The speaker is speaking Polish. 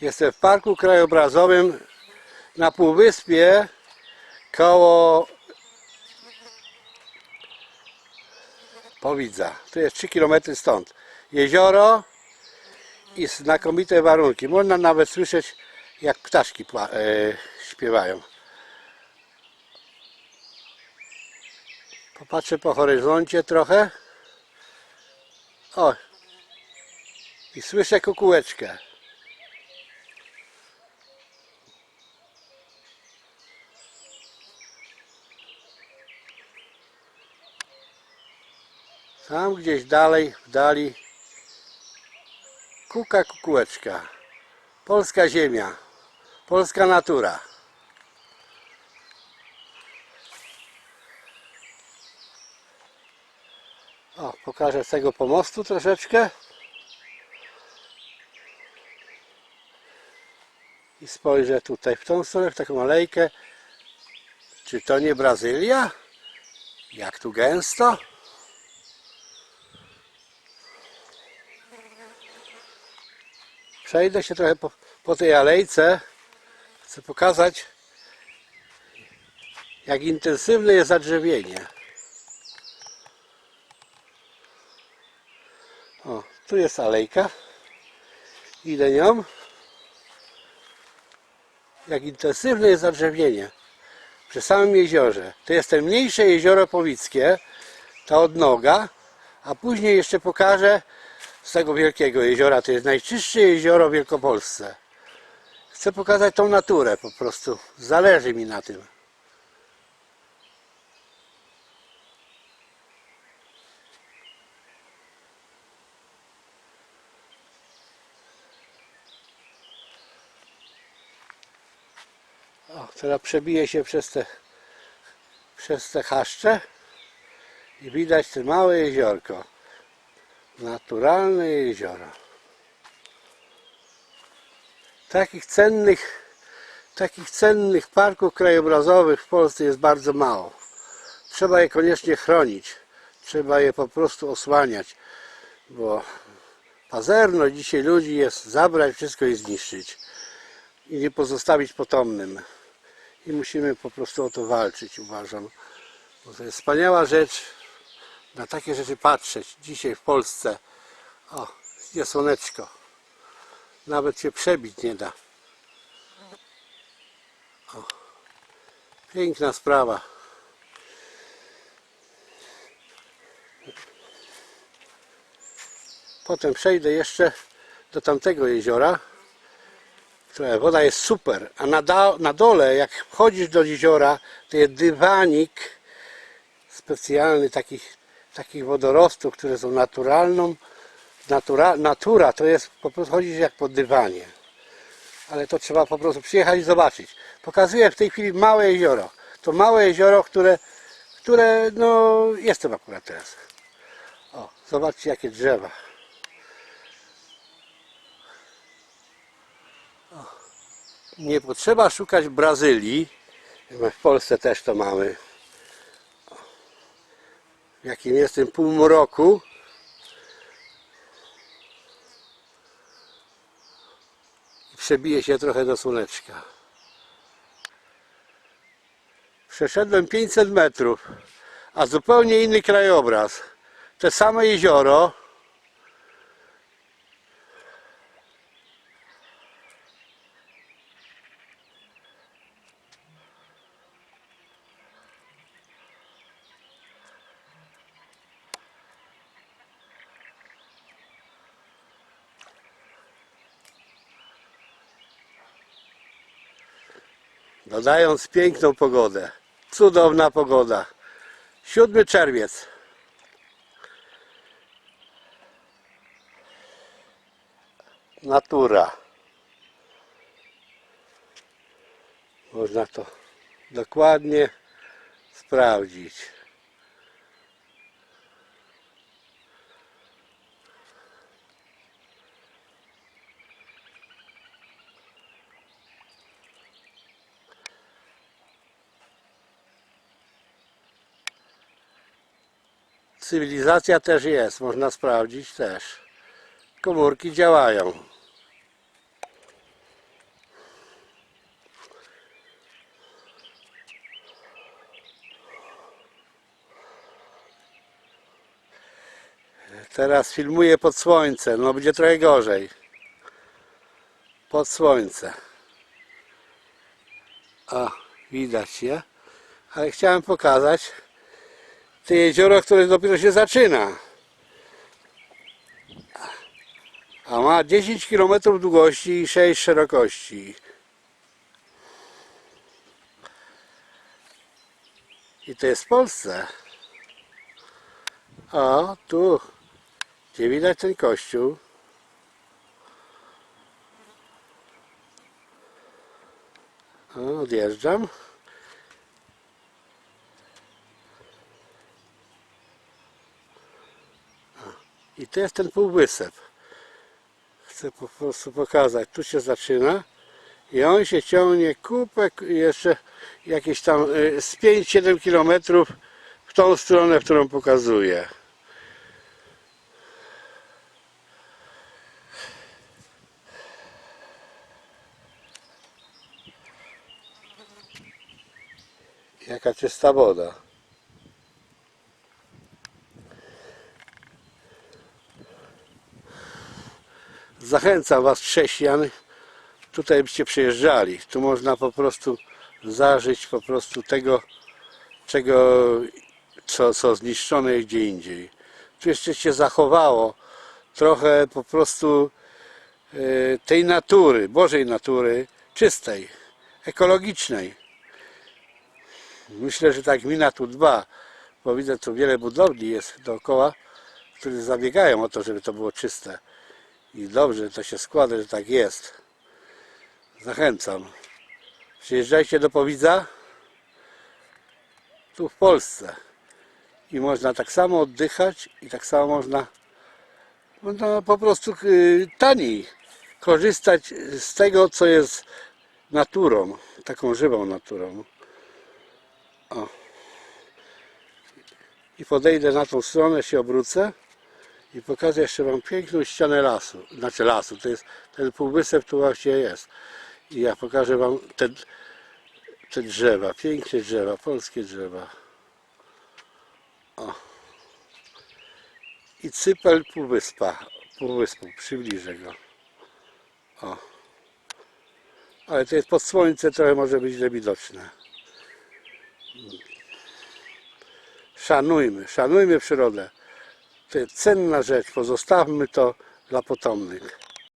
Jestem w parku krajobrazowym na Półwyspie koło Powidza. Tu jest 3 km stąd. Jezioro i znakomite warunki. Można nawet słyszeć jak ptaszki e, śpiewają. Popatrzę po horyzoncie trochę. O! I słyszę kukułeczkę. Tam gdzieś dalej, w dali kuka kukułeczka. Polska ziemia, polska natura. O, pokażę z tego pomostu troszeczkę. I spojrzę tutaj w tą stronę, w taką alejkę. Czy to nie Brazylia? Jak tu gęsto? Przejdę się trochę po, po tej alejce. Chcę pokazać, jak intensywne jest zadrzewienie. O, tu jest alejka. Idę nią. Jak intensywne jest zadrzewienie przy samym jeziorze. To jest ten mniejsze jezioro Powickie, ta odnoga, a później jeszcze pokażę z tego wielkiego jeziora. To jest najczystsze jezioro w Wielkopolsce. Chcę pokazać tą naturę po prostu. Zależy mi na tym. O, teraz przebije się przez te, przez te chaszcze i widać te małe jeziorko. Naturalne jezioro. Takich cennych, takich cennych parków krajobrazowych w Polsce jest bardzo mało. Trzeba je koniecznie chronić. Trzeba je po prostu osłaniać, bo pazerno dzisiaj ludzi jest zabrać wszystko i zniszczyć i nie pozostawić potomnym. I musimy po prostu o to walczyć, uważam. Bo to jest wspaniała rzecz, na takie rzeczy patrzeć. Dzisiaj w Polsce, o, jest słoneczko. Nawet się przebić nie da. O, piękna sprawa. Potem przejdę jeszcze do tamtego jeziora. Woda jest super, a na, na dole, jak wchodzisz do jeziora, to jest dywanik specjalny takich, takich wodorostów, które są naturalną. Natura, natura to jest po prostu chodzisz jak po dywanie. Ale to trzeba po prostu przyjechać i zobaczyć. Pokazuję w tej chwili małe jezioro. To małe jezioro, które, które no jestem akurat teraz. O, zobaczcie jakie drzewa. nie potrzeba szukać Brazylii. My W Polsce też to mamy. W jakim jestem półmroku. I przebije się trochę do słoneczka. Przeszedłem 500 metrów, a zupełnie inny krajobraz. Te same jezioro, dodając piękną pogodę. Cudowna pogoda. 7 czerwiec. Natura. Można to dokładnie sprawdzić. Cywilizacja też jest, można sprawdzić też. Komórki działają. Teraz filmuję pod słońce, no będzie trochę gorzej. Pod słońce. A, widać je. Ale chciałem pokazać, te jezioro, które dopiero się zaczyna. A ma 10 km długości i 6 szerokości. I to jest w Polsce. O, tu. Gdzie widać ten kościół. O, odjeżdżam. To jest ten półwysep. Chcę po prostu pokazać. Tu się zaczyna. I on się ciągnie kupę, jeszcze jakieś tam y, z 5-7 kilometrów w tą stronę, którą pokazuję. Jaka czysta woda. Zachęcam Was chrześcijan, tutaj byście przyjeżdżali. Tu można po prostu zażyć po prostu tego, czego, co, co zniszczone jest gdzie indziej. Tu jeszcze się zachowało trochę po prostu e, tej natury, Bożej natury, czystej, ekologicznej. Myślę, że tak gmina tu dba, bo widzę tu wiele budowli jest dookoła, które zabiegają o to, żeby to było czyste. I dobrze to się składa, że tak jest. Zachęcam. Przyjeżdżajcie do Powidza, tu w Polsce. I można tak samo oddychać i tak samo można, po prostu y, taniej korzystać z tego, co jest naturą, taką żywą naturą. O. I podejdę na tą stronę, się obrócę i pokażę jeszcze Wam piękną ścianę lasu. Znaczy lasu, to jest ten półwysep tu właśnie jest. I ja pokażę Wam te, te drzewa, piękne drzewa, polskie drzewa. O. I cypel półwyspa, półwyspu, przybliżę go. O. Ale to jest pod słońce, trochę może być źle widoczne. Szanujmy, szanujmy przyrodę. To jest cenna rzecz, pozostawmy to dla potomnych.